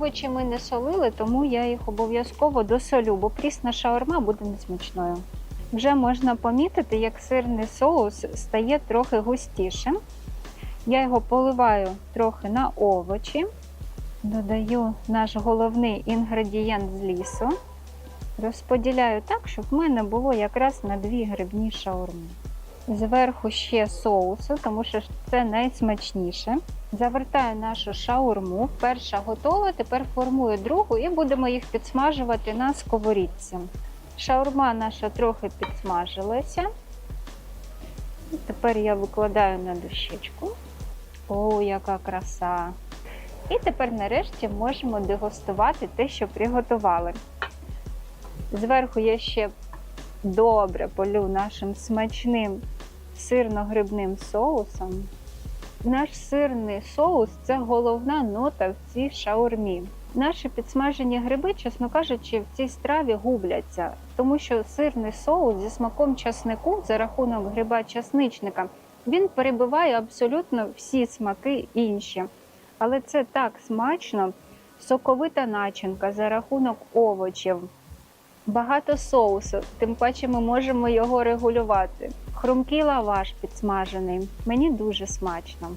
Овочі ми не солили, тому я їх обов'язково досолю, бо прісна шаурма буде несмачною. Вже можна помітити, як сирний соус стає трохи густішим. Я його поливаю трохи на овочі, додаю наш головний інгредієнт з лісу. Розподіляю так, щоб в мене було якраз на дві грибні шаурми. Зверху ще соусу, тому що це найсмачніше. Завертаю нашу шаурму. Перша готова, тепер формую другу і будемо їх підсмажувати на сковорідці. Шаурма наша трохи підсмажилася. Тепер я викладаю на дощечку. О, яка краса! І тепер нарешті можемо дегустувати те, що приготували. Зверху я ще добре полю нашим смачним сирно-грибним соусом. Наш сирний соус це головна нота в цій шаурмі. Наші підсмажені гриби, чесно кажучи, в цій страві губляться, тому що сирний соус зі смаком часнику за рахунок гриба часничника він перебиває абсолютно всі смаки інші. Але це так смачно, соковита начинка за рахунок овочів. Багато соусу, тим паче ми можемо його регулювати. Хрумкий лаваш підсмажений. Мені дуже смачно.